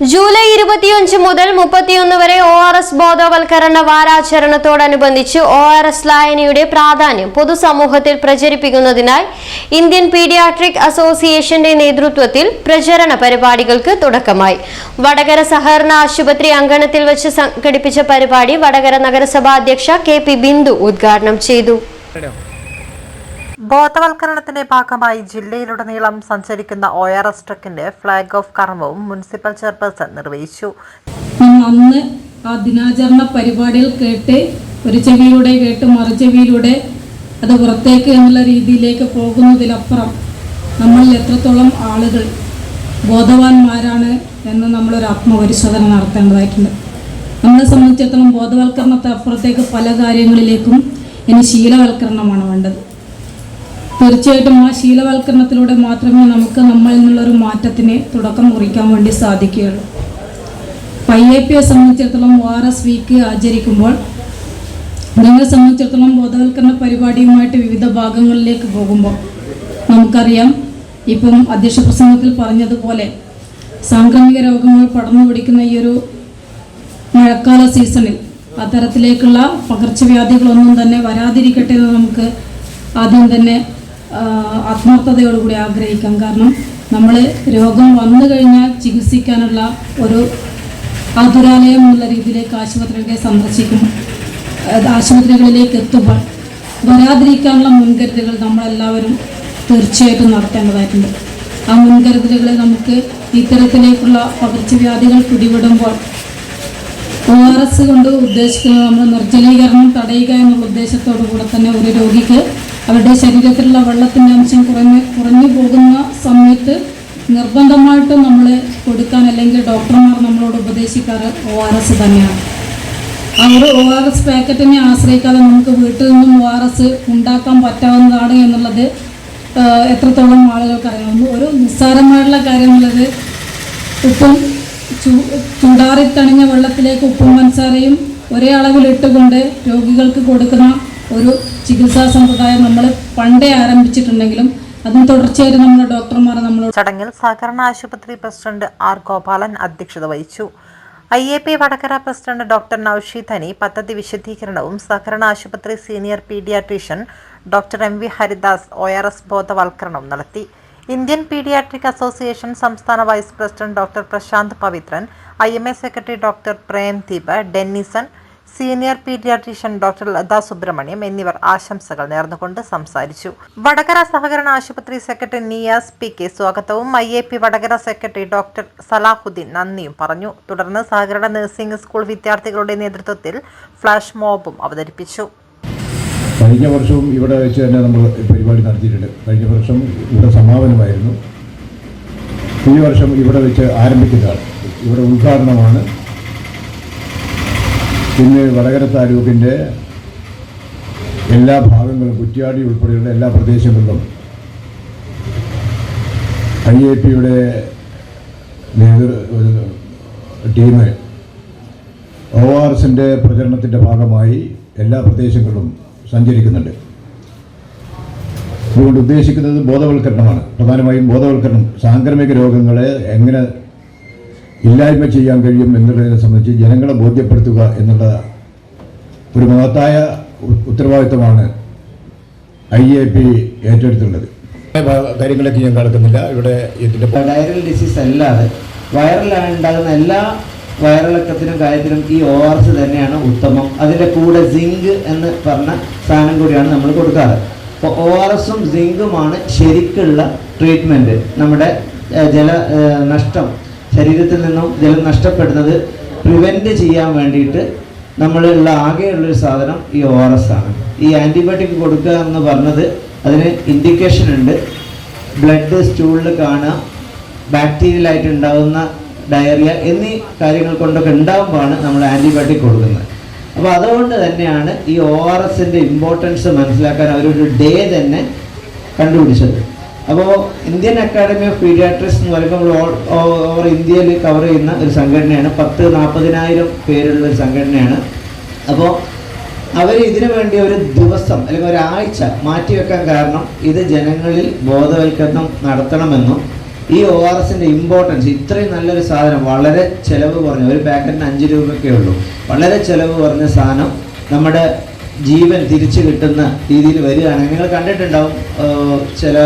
July ഇരുപത്തിയഞ്ച് മുതൽ മുപ്പത്തിയൊന്ന് വരെ ഒ ആർ എസ് ബോധവൽക്കരണ വാരാചരണത്തോടനുബന്ധിച്ച് ഒ ആർ എസ് ലായനിയുടെ പ്രാധാന്യം പൊതുസമൂഹത്തിൽ പ്രചരിപ്പിക്കുന്നതിനായി ഇന്ത്യൻ പീഡിയാട്രിക് അസോസിയേഷന്റെ നേതൃത്വത്തിൽ പ്രചരണ പരിപാടികൾക്ക് തുടക്കമായി. വടകര സഹകരണ ആശുപത്രി അങ്കണത്തിൽ വെച്ച് സംഘടിപ്പിച്ച പരിപാടി വടകര നഗരസഭാ അധ്യക്ഷ കെ പി ബിന്ദു ഉദ്ഘാടനം ചെയ്തു. ബോധവൽക്കരണത്തിന്റെ ഭാഗമായി ജില്ലയിലുടനീളം സഞ്ചരിക്കുന്ന ഒ ആർ എസ് ട്രക്കിന്റെ ഫ്ളാഗ് ഓഫ് കർമ്മവും മുനിസിപ്പൽ ചെയർപേഴ്സൺ നിർവഹിച്ചു. അന്ന് ആ ദിനാചരണ പരിപാടിയിൽ കേട്ട് ഒരു ചെവിയിലൂടെ കേട്ട് മറു ചെവിയിലൂടെ അത് പുറത്തേക്ക് എന്നുള്ള രീതിയിലേക്ക് പോകുന്നതിലപ്പുറം നമ്മൾ എത്രത്തോളം ആളുകൾ ബോധവാന്മാരാണ് എന്ന് നമ്മളൊരു ആത്മപരിശോധന നടത്തേണ്ടതായിട്ടുണ്ട്. നമ്മളെ സംബന്ധിച്ചിടത്തോളം ബോധവൽക്കരണത്തെ അപ്പുറത്തേക്ക് പല കാര്യങ്ങളിലേക്കും ഇനി ശീലവൽക്കരണമാണ് വേണ്ടത്. തീർച്ചയായിട്ടും ആ ശീലവൽക്കരണത്തിലൂടെ മാത്രമേ നമുക്ക് നമ്മളിൽ നിന്നുള്ളൊരു മാറ്റത്തിന് തുടക്കം കുറിക്കാൻ വേണ്ടി സാധിക്കുകയുള്ളൂ. ഐ എ പിയെ സംബന്ധിച്ചിടത്തോളം ഒ ആർ എസ് വീക്ക് ആചരിക്കുമ്പോൾ നിങ്ങളെ സംബന്ധിച്ചിടത്തോളം ബോധവൽക്കരണ പരിപാടിയുമായിട്ട് വിവിധ ഭാഗങ്ങളിലേക്ക് പോകുമ്പോൾ നമുക്കറിയാം ഇപ്പം അധ്യക്ഷ പ്രസംഗത്തിൽ പറഞ്ഞതുപോലെ സാംക്രമിക രോഗങ്ങൾ പടർന്നു പിടിക്കുന്ന ഈ ഒരു മഴക്കാല സീസണിൽ അത്തരത്തിലേക്കുള്ള പകർച്ചവ്യാധികളൊന്നും തന്നെ വരാതിരിക്കട്ടെ എന്ന് നമുക്ക് ആദ്യം തന്നെ ആത്മാർത്ഥതയോടുകൂടി ആഗ്രഹിക്കാം. കാരണം നമ്മൾ രോഗം വന്നു കഴിഞ്ഞാൽ ചികിത്സിക്കാനുള്ള ഒരു ആതുരാലയം എന്നുള്ള രീതിയിലേക്ക് ആശുപത്രികളെ സന്ദർശിക്കും. ആശുപത്രികളിലേക്ക് എത്തുമ്പോൾ വരാതിരിക്കാനുള്ള മുൻകരുതലുകൾ നമ്മളെല്ലാവരും തീർച്ചയായിട്ടും നടത്തേണ്ടതായിട്ടുണ്ട്. ആ മുൻകരുതലുകളെ നമുക്ക് ഇത്തരത്തിലേക്കുള്ള പകർച്ചവ്യാധികൾ പിടിപെടുമ്പോൾ ഒ ആർ എസ് കൊണ്ട് ഉദ്ദേശിക്കുന്നത് നമ്മൾ നിർജലീകരണം തടയുക എന്നുള്ള ഉദ്ദേശത്തോടു കൂടെ തന്നെ ഒരു രോഗിക്ക് അവരുടെ ശരീരത്തിലുള്ള വെള്ളത്തിന്റെ അംശം കുറഞ്ഞ് കുറഞ്ഞു പോകുന്ന സമയത്ത് നിർബന്ധമായിട്ടും നമ്മൾ കൊടുക്കാൻ അല്ലെങ്കിൽ ഡോക്ടർമാർ നമ്മളോട് ഉപദേശിക്കാറ് ഒ ആർ എസ് തന്നെയാണ്. ആ ഒരു ഒ ആർ എസ് പാക്കറ്റിനെ ആശ്രയിക്കാതെ നമുക്ക് വീട്ടിൽ നിന്നും ഒ ആർ എസ് ഉണ്ടാക്കാൻ പറ്റാവുന്നതാണ് എന്നുള്ളത് എത്രത്തോളം ആളുകൾക്ക് അറിയാവുന്നു ഒരു നിസ്സാരമായിട്ടുള്ള കാര്യം ഉപ്പും ചൂ ചൂടാറി വെള്ളത്തിലേക്ക് ഉപ്പും പഞ്ചസാരയും ഒരേ അളവിലിട്ടുകൊണ്ട് രോഗികൾക്ക് കൊടുക്കുന്ന ഒരു ചികിത്സാ സമ്പ്രദായം നമ്മൾ പണ്ടേ ആരംഭിച്ചിട്ടുണ്ടെങ്കിലും അതിന് തുടർച്ചയായിട്ട് നമ്മുടെ ഡോക്ടർമാർ നമ്മളോട് ചടങ്ങിൽ സഹകരണ ആശുപത്രി പ്രസിഡന്റ് ആർ ഗോപാലൻ അധ്യക്ഷത വഹിച്ചു. I A P Vadakara president doctor Naushi Dhani പദ്ധതി വിശദീകരണവും സഹകരണ ആശുപത്രി senior pediatrician doctor M V Haridas O R S ബോധവൽക്കരണവും നടത്തി. ഇന്ത്യൻ പീഡിയാട്രിക് അസോസിയേഷൻ സംസ്ഥാന vice president doctor Prasanth Pavithran I M A secretary doctor Premdeep Dennison senior pediatrician doctor Latha Subrahmanyam എന്നിവർ ആശംസകൾ നേർന്നുകൊണ്ട് സംസാരിച്ചു. വടകര സഹകരണ ആശുപത്രി സെക്രട്ടറി നിയാസ് പി കെ സ്വാഗതവും I A P Vadakara secretary doctor Salahuddin നന്ദിയും പറഞ്ഞു. തുടർന്ന് സഹകരണ നഴ്സിംഗ് സ്കൂൾ വിദ്യാർത്ഥികളുടെ നേതൃത്വത്തിൽ ഫ്ലാഷ് മോബും അവതരിപ്പിച്ചു. കഴിഞ്ഞ വർഷവും ഇവിടെ വെച്ച് തന്നെ നമ്മൾ പരിപാടി നടത്തിയിട്ടുണ്ട്. കഴിഞ്ഞ വർഷം ഇവിടെ സമാപനമായിരുന്നു. ഈ വർഷം ഇവിടെ വെച്ച് ആരംഭിക്കുന്നതാണ്. ഇവിടെ ഉദ്ഘാടനമാണ് ഇന്ന് വടകര താലൂക്കിന്റെ എല്ലാ ഭാഗങ്ങളും കുറ്റ്യാടി ഉൾപ്പെടെയുള്ള എല്ലാ പ്രദേശങ്ങളിലും ഐ എ പിയുടെ നേതൃ ടീം ഒ ആർ എസിന്റെ പ്രചരണത്തിന്റെ ഭാഗമായി എല്ലാ പ്രദേശങ്ങളിലും സഞ്ചരിക്കുന്നുണ്ട്. അതുകൊണ്ട് ഉദ്ദേശിക്കുന്നത് ബോധവൽക്കരണമാണ്. പ്രധാനമായും ബോധവൽക്കരണം സാംക്രമിക രോഗങ്ങളെ എങ്ങനെ ഇല്ലായ്മ ചെയ്യാൻ കഴിയും എന്നുള്ളതിനെ സംബന്ധിച്ച് ജനങ്ങളെ ബോധ്യപ്പെടുത്തുക എന്നുള്ള ഒരു മഹത്തായ ഉത്തരവാദിത്തമാണ് ഐ എ പി ഏറ്റെടുത്തുള്ളത് കാര്യങ്ങളൊക്കെ ഞാൻ കടക്കുന്നില്ല ഇവിടെ ഇതിന്റെ വൈറൽ ഡിസീസ് അല്ലാതെ വൈറലാണ് ഉണ്ടാകുന്ന എല്ലാ വയറിളക്കത്തിനും കാര്യത്തിനും ഈ ഒ ആർ എസ് തന്നെയാണ് ഉത്തമം. അതിന്റെ കൂടെ സിങ്ക് എന്ന് പറഞ്ഞ സാധനം കൂടിയാണ് നമ്മൾ കൊടുക്കാറ്. അപ്പോൾ ഒ ആർ എസും സിങ്കുമാണ് ശരിക്കുള്ള ട്രീറ്റ്മെന്റ് നമ്മുടെ ജല നഷ്ടം ശരീരത്തിൽ നിന്നും ജലം നഷ്ടപ്പെടുന്നത് പ്രിവെന്റ് ചെയ്യാൻ വേണ്ടിയിട്ട് നമ്മളുള്ള ആകെയുള്ളൊരു സാധനം ഈ ഒ ആർ എസ് ആണ്. ഈ ആന്റിബയോട്ടിക് കൊടുക്കുക എന്ന് പറഞ്ഞത് അതിന് ഇൻഡിക്കേഷൻ ഉണ്ട്. ബ്ലഡ് സ്റ്റൂളിൽ കാണുക ബാക്ടീരിയലായിട്ട് ഉണ്ടാകുന്ന ഡയറിയ എന്നീ കാര്യങ്ങൾ കൊണ്ടൊക്കെ ഉണ്ടാകുമ്പോഴാണ് നമ്മൾ ആന്റിബയോട്ടിക് കൊടുക്കുന്നത്. അപ്പോൾ അതുകൊണ്ട് തന്നെയാണ് ഈ ഒ ആർ എസിന്റെ ഇമ്പോർട്ടൻസ് മനസ്സിലാക്കാൻ അവരൊരു ഡേ തന്നെ കണ്ടുപിടിച്ചത്. അപ്പോൾ ഇന്ത്യൻ അക്കാഡമി ഓഫ് പീഡിയാട്രിക്സ് എന്ന് പറയുമ്പോൾ ഓൾ ഓവർ ഇന്ത്യയിൽ കവർ ചെയ്യുന്ന ഒരു സംഘടനയാണ്. പത്ത് നാൽപ്പതിനായിരം പേരുള്ള ഒരു സംഘടനയാണ്. അപ്പോൾ അവർ ഇതിനു വേണ്ടി ഒരു ദിവസം അല്ലെങ്കിൽ ഒരാഴ്ച മാറ്റിവെക്കാൻ കാരണം ഇത് ജനങ്ങളിൽ ബോധവൽക്കരണം നടത്തണമെന്നും ഈ ഒ ആർ എസിന്റെ ഇമ്പോർട്ടൻസ് ഇത്രയും നല്ലൊരു സാധനം വളരെ ചിലവ് കുറഞ്ഞ ഒരു പാക്കറ്റിന് അഞ്ച് രൂപയൊക്കെ ഉള്ളൂ. വളരെ ചിലവ് കുറഞ്ഞ സാധനം നമ്മുടെ ജീവൻ തിരിച്ചു കിട്ടുന്ന രീതിയിൽ വരികയാണെങ്കിൽ നിങ്ങൾ കണ്ടിട്ടുണ്ടാവും ചില